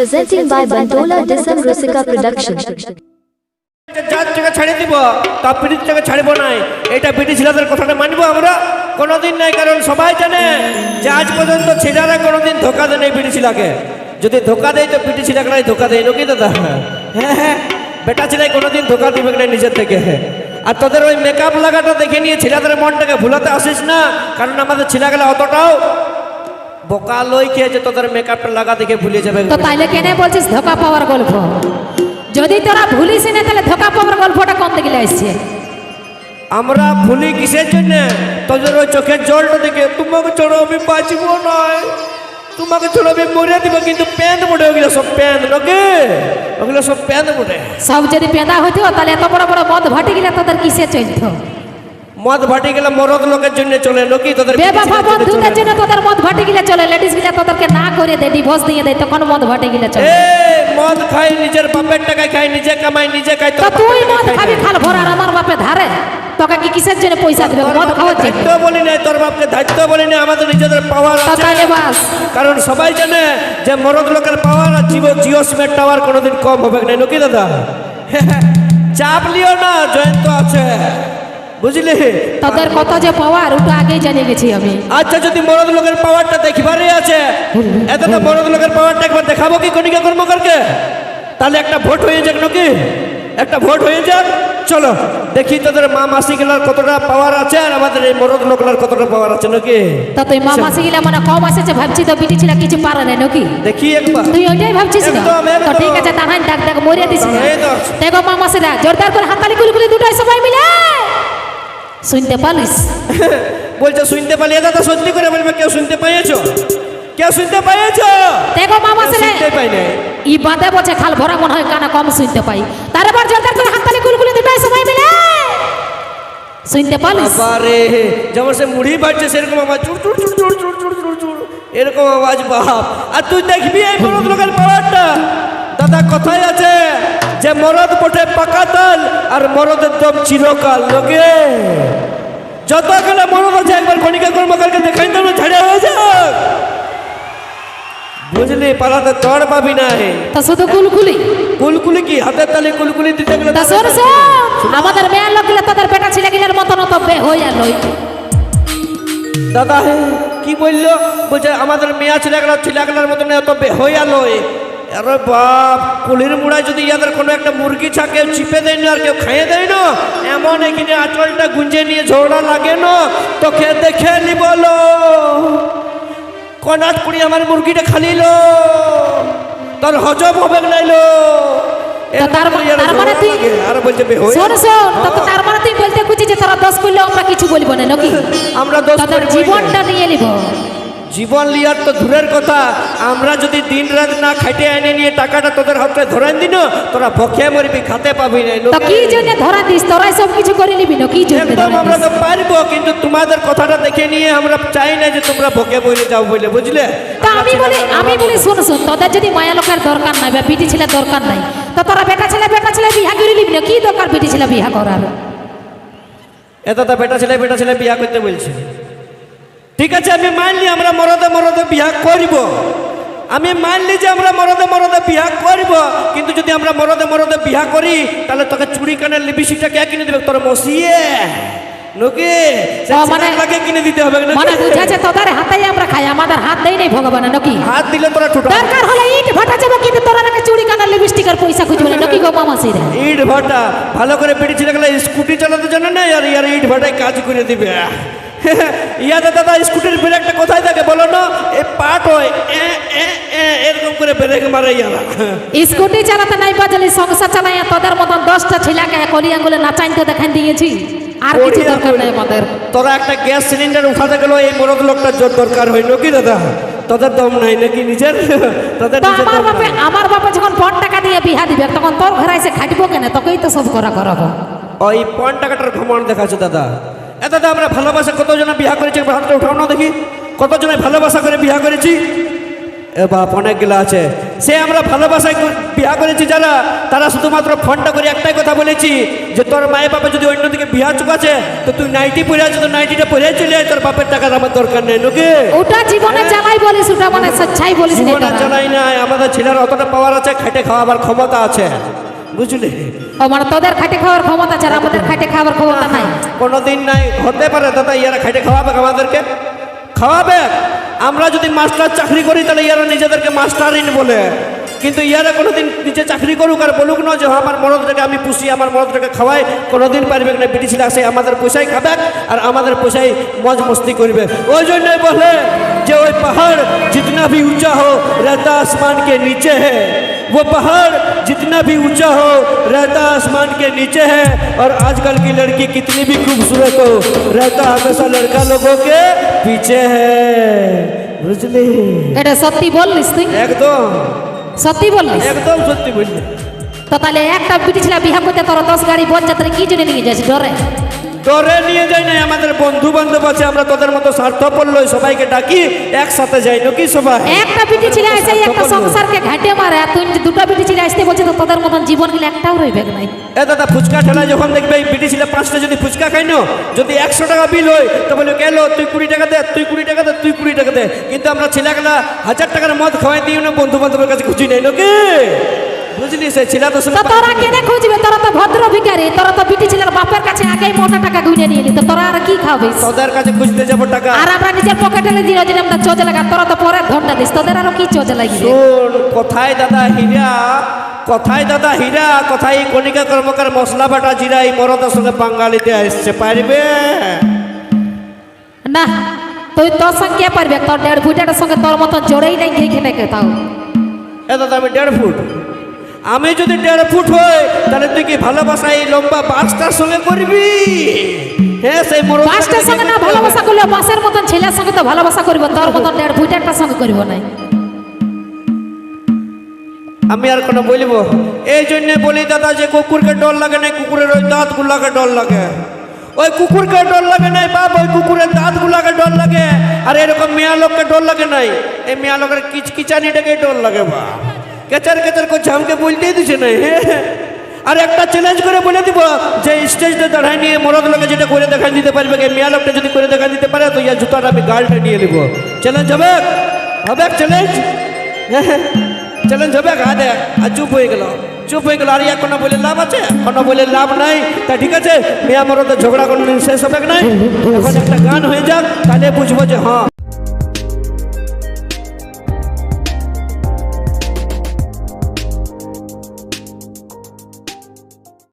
Presenting by Bandola Disam Rusika Production. দিব তা এটা কথাটা মানবো আমরা। কোনোদিন নাই কারণ সবাই জানে যে আজ পর্যন্ত ছেলেরা কোনোদিন ধোকা দেয় নাই পিটি ছেলেকে যদি ধোকা দেয় তো পিটি ছেলেকে ধোকা দেয় নাকি দাদা? হ্যাঁ হ্যাঁ। বেটা ছেলে কোনোদিন ধোকা দিবে না নিজের থেকে। আর তোদের ওই মেকআপ লাগাটা দেখে নিয়ে ছেলেদের মনটাকে ভুলাতে আসিস না কারণ আমাদের ছেলেগুলো অতটাও বোকা লই খেয়েছে তোদের মেকআপটা লাগা দেখে ভুলে যাবে। তো তাইলে কেনে বলছিস ধোকা পাওয়ার গল্প? যদি তোরা ভুলিস না তাহলে ধোকা পাওয়ার গল্পটা কোন দিকে আসছে? আমরা ভুলি কিসের জন্য? তোদের ওই চোখের জলটা দেখে তোমাকে চড়ো আমি বাঁচব নয় তোমাকে চড়ো আমি মরে দিব কিন্তু প্যান্ট মোটে ওগুলো সব প্যান্ট নাকি? ওগুলো সব প্যান্ট মোটে। সব যদি পেঁদা হইতো তাহলে এত বড় বড় মদ ভাটি গেলে তোদের কিসে চলতো মদ ভাটি গেলে মরদ লোকের জন্য চলে নাকি তোদের বেবাফা বন্ধুদের জন্য তোদের মদ ভাটি গেলে চলে লেডিস গিলা তোদেরকে না করে দেয় ডিভোর্স দিয়ে দেয় তখন মদ ভাটি গেলে চলে। মদ খাই নিজের বাপের টাকায় খাই নিজে কামাই নিজে খাই তো তুই মদ খাবি খাল ভর আমার বাপে ধারে। তোকে কি কিসের জন্য পয়সা দিবে? মদ খাওয়ার জন্য। দায়িত্ব বলি নাই তোর বাপকে দায়িত্ব বলি নাই আমাদের নিজেদের পাওয়ার তো আছে। তাহলে বাস। কারণ সবাই জানে যে মরদ লোকের পাওয়ার আর জিও জিও সিমেন্ট টাওয়ার কোনোদিন কম হবে না নাকি দাদা? চাপ লিও না জয়ন্ত আছে। বুঝলি? তোদের কত যে পাওয়ার ওটা আগেই জানিয়ে গেছি আমি। আচ্ছা যদি মরদ লোকের পাওয়ারটা দেখিবারই আছে। এত তো মরদ লোকের পাওয়ারটা একবার দেখাবো কি কণিকা কর্মকারকে? তাহলে একটা ভোট হয়ে যাক নাকি? একটা ভোট হয়ে যাক। চলো দেখি তোদের মা মাসি গেলার কতটা পাওয়ার আছে আর আমাদের এই মরদ লোকলার কতটা পাওয়ার আছে নাকি? তো তুই মা মাসি গিলা মানে কম আসেছে ভাবছি তো বিটি ছিল কিছু পারে না নাকি? দেখি একবার। তুই ওইটাই ভাবছিস। তো? ঠিক আছে তাহান ডাক ডাক মরিয়া তো। দেখো মা মাসিরা জোরদার করে হাতালি গুলি দুটাই সবাই মিলে। শুনতে পালিস বলছো শুনতে পালি এ দাদা সত্যি করে বলবে কেউ শুনতে পাইয়েছো কেউ শুনতে পাইয়েছো দেখো মামা ছেলে শুনতে পাই নাই। ই বাদে বলছে খাল ভরা মনে হয় কানে কম শুনতে পাই। তারপর জলদার করে হাততালি গুলগুলি দুটাই সময় মিলে? শুনতে পালিস আরে যেমন সে মুড়ি বাজছে সেরকম আমার চুর চুর চুর চুর চুর চুর চুর এরকম আওয়াজ বাপ। আর তুই দেখবি এই বড় লোকের পাওয়ারটা? দাদা কথাই আছে? যে মরদ বটে পাকা তাল আর মরদের দম চিরকাল লোকে। যত গেলে মরদ আছে একবার কণিকা কর্মকারকে দেখাই না ঝাড়িয়ে হয়ে যাক। বুঝলি পালাতে তড় পাবি না তা শুধু কুলকুলি? কুলকুলি কি? হাতের তালে কুলকুলি দিতে গেলে তা শোন শোন। আমাদের মেয়ের লোক গিলা তোদের বেটা ছেলে গিলার মতন তো বে হয়ে গেল দাদা হে কি বলল? বলছে আমাদের মেয়া ছেলেগুলো ছেলেগুলোর মতন এত হইয়া লয় আরে বাপ কুলির মুড়ায় যদি ইয়াদের কোনো একটা মুরগি ছা কেউ চিপে দেয় না আর কেউ খেয়ে দেয় না? এমন এখানে আঁচলটা গুঞ্জে নিয়ে ঝোড়া লাগে না? তো খেয়ে দেখে নি বলো। কনাট কুড়ি আমার মুরগিটা খালিল তার হজম হবে নাইলো আমরা দশ জীবনটা নিয়ে নিব। জীবন লিয়ার তো দূরের কথা। আমরা যদি দিন রাত না খাইতে এনে নিয়ে টাকাটা তোদের হাতে ধরেন দিন তোরা ভকে মরবি খাতে পাবি না তো কি জন্য ধরা দিস? তোরাই সব কিছু করে নিবি না কি জন্য একদম আমরা তো পারব কিন্তু তোমাদের কথাটা দেখে নিয়ে আমরা চাই না যে তোমরা ভকে বলে যাও বলে বুঝলে? তা আমি বলি আমি বলি শোন শোন তোদের যদি মায়া লোকের দরকার নাই বা পিটি ছেলে দরকার নাই তো তোরা বেটা ছেলে বেটা ছেলে বিহা করে নিবি না কি দরকার পিটি ছেলে বিহা করার? এত তো বেটা ছেলে বেটা ছেলে বিয়া করতে বলছে। ঠিক আছে আমি মানলি আমরা মরদে মরদে বিয়া করব। আমি মানলি যে আমরা মরদে মরদে বিয়া করব কিন্তু যদি আমরা মরদে মরদে বিয়া করি তাহলে তোকে চুড়ি কানের লিপস্টিকটা কে কিনে দেবে? তোর মসিয়ে। নকি? মানে- কিনে দিতে হবে? মানে বুঝেছে তোদের হাতেই আমরা খাই আমাদের হাত দেই নাই ভগবান নাকি? হাত দিলে তোরা ঠুটা। দরকার হলে ইট ভাটা যাব কিন্তু তোরা নাকি চুরি লিপস্টিকের পয়সা খুঁজবে না নাকি গো ইট ভাটা ভালো করে পেটি ছেলে গেলে স্কুটি চালাতে জানে না আর ইয়ার ইট ভাটায় কাজ করে দিবে। ইয়াদা দাদা স্কুটির ব্রেকটা কোথায় থাকে বলো না? এ পাট হয়। এ, এ, এ, এরকম করে ব্রেক মারে ইয়ারা স্কুটি চালাতে নাই বাজালি সংসার চালাই তোদের মতন দশটা ছেলেকে কলি আঙ্গুলে নাচাইন তো দেখান দিয়েছি। আর কিছু দরকার নাই আমাদের। তোরা একটা গ্যাস সিলিন্ডার উঠাতে গেল এই মরদ লোকটার জোর দরকার হয় নাকি দাদা? তোদের দম নাই নাকি নিজের? তোদের আমার বাপে আমার বাপে যখন পন টাকা দিয়ে বিহা দিবে তখন তোর ঘরে এসে খাটবো কেন? তোকেই তো সব করা করাবো। ওই পয়েন্ট টাকাটার ভ্রমণ দেখাচ্ছে দাদা। এ দাদা আমরা ভালোবাসা কতজনে বিয়া করেছি? হাতটা উঠাও না দেখি। কতজনে ভালোবাসা করে বিয়া করেছি? এ বাপ অনেকগুলো আছে। সে আমরা ভালোবাসায় বিয়া করেছি যারা তারা শুধুমাত্র ফোনটা করে একটাই কথা বলেছি যে তোর মায়ের বাবা যদি অন্যদিকে বিয়া চুকাছে তো তুই নাইটি পরে আছিস তো নাইটিটা পরে চলে আয় তোর বাপের টাকার আমার দরকার নেই নাকি? ওটা জীবনে জ্বালাই বলিস ওটা মানে সচ্ছাই বলিস না জীবনে না। চালাই নাই আমাদের ছেলের অতটা পাওয়ার আছে খাইটে খাওয়াবার ক্ষমতা আছে। বুঝলি? ও মানে তোদের খাটে খাওয়ার ক্ষমতা আছে আমাদের খাটে খাওয়ার ক্ষমতা কোনো দিন নাই, হতে পারে দাদা, ইয়ারা খাইটে খাওয়াবে আমাদেরকে। খাওয়াবে? আমরা যদি মাস্টার চাকরি করি, তাহলে ইয়ারা নিজেদেরকে মাস্টারিন বলে। কিন্তু ইয়ারা কোনোদিন নিজে চাকরি করুক আর বলুক না যে হ্যাঁ, আমার মরদটাকে আমি পুষি, আমার মরদটাকে খাওয়াই, কোনোদিন পারবে না ব্রিটিশরা আসে আমাদের পয়সাই খাবে আর আমাদের পয়সাই মজ মস্তি করবে। ওই জন্যই বলে যে, ওই পাহাড়, জিতনা ভি উঁচা হো, রেতা আসমানকে নিচে হ্যাঁ वो पहाड़ जितना भी ऊंचा हो रहता आसमान के नीचे है और आजकल की लड़की कितनी भी खूबसूरत हो रहता हमेशा लड़का लोगों के पीछे है বুঝলি এটা সত্যি বললিস তুই একদম সত্যি বললিস একদম সত্যি বুঝলি তো তাহলে একটা বিটি ছিল বিহা করতে তোর দশ গাড়ি বন যাত্রা কি জন্য নিয়ে যাচ্ছিস ডরে ডরে নিয়ে যাই নাই আমাদের বন্ধু বান্ধব আছে আমরা তোদের মতো স্বার্থপর লই সবাইকে ডাকি একসাথে যাই নাকি সবাই? একটা পিঠে ছিল আসে একটা সংসারকে ঘাটে মারে আর তুই যে দুটো বিটি ছিল আসতে বলছে তো তোদের মতন জীবন গেলে একটাও রইবে নাই এ দাদা ফুচকা ঠেলা যখন দেখবে এই বিটি ছিল পাঁচটা যদি ফুচকা খাই না যদি একশো টাকা বিল হয় তো বলে গেল তুই কুড়ি টাকা দে তুই কুড়ি টাকা দে তুই কুড়ি টাকা দে। কিন্তু আমরা ছেলেগুলা হাজার টাকার মদ খাওয়াই দিই না বন্ধু বান্ধবের কাছে খুঁজি নাই নাকি? বুঝলি সে ছেলে তো তোরা কেনে খুঁজবে? তোরা তো ভদ্র ভিখারি তোরা তো বিটি ছেলের বাপের আগেই মোটা টাকা গুনে নিয়ে নিত। তোরা আর কি খাবিস তোদের কাছে খুঁজতে যাব টাকা। আর আমরা নিজের পকেটে দিয়ে যদি আমরা চোজে লাগা তোরা তো পরে ঘণ্টা দিস। তোদের আরও কি চোজে লাগবে শোন কোথায় দাদা হীরা? কোথায় দাদা হীরা? কোথায় কণিকা কর্মকার মশলা বাটা জিরা? এই মরদের সঙ্গে বাঙালিতে আসছে পারবে? না তুই তোর সঙ্গে পারবে তোর দেড় ফুটাটার সঙ্গে তোর মতন জোরেই নাই গিয়ে খেতে কেতাও এ দাদা আমি দেড় ফুট। আমি যদি দেড় ফুট হই তাহলে তুই কি ভালোবাসা এই লম্বা বাসটার সঙ্গে করবি? হ্যাঁ সেই মরদ পাঁচটার সঙ্গে না ভালোবাসা করলে বাসের মতন ছেলের সঙ্গে তো ভালোবাসা করব তোর মতন দেড় ফুটারটার সঙ্গে করব না। আমি আর কোনো বলব। এই জন্য বলি দাদা যে কুকুরকে ডর লাগে না কুকুরের ওই দাঁতগুলাকে ডর লাগে। ওই কুকুরকে ডর লাগে নাই বাপ ওই কুকুরের দাঁতগুলাকে ডর লাগে। আর এরকম মেয়া লোককে ডর লাগে নাই। এই মেয়া লোকের কিচকিচানিটাকে ডর লাগে বা কেচার কেচার করছে আমাকে বলতেই দিছে না আর একটা চ্যালেঞ্জ করে বলে দিব, যে স্টেজটা দাঁড়ায় নিয়ে মরদ লোকে যেটা করে দেখান দিতে পারবে মেয়া লোকটা যদি করে দেখা দিতে পারে, তো ইয়া জুতাটা আমি গার্ডে নিয়ে নিব। চ্যালেঞ্জ হবে? হবে চ্যালেঞ্জ চ্যালেঞ্জ হবে গা দেখ, আর চুপ হয়ে গেল। চুপ হয়ে গেল, আর ইয়া কোনো বলে লাভ আছে? কোনো বলে লাভ নাই। তা ঠিক আছে, মেয়া মরদের ঝগড়া কোনো শেষ হবে নাই? এখন একটা গান হয়ে যাক, তাহলে বুঝব যে হ্যাঁ।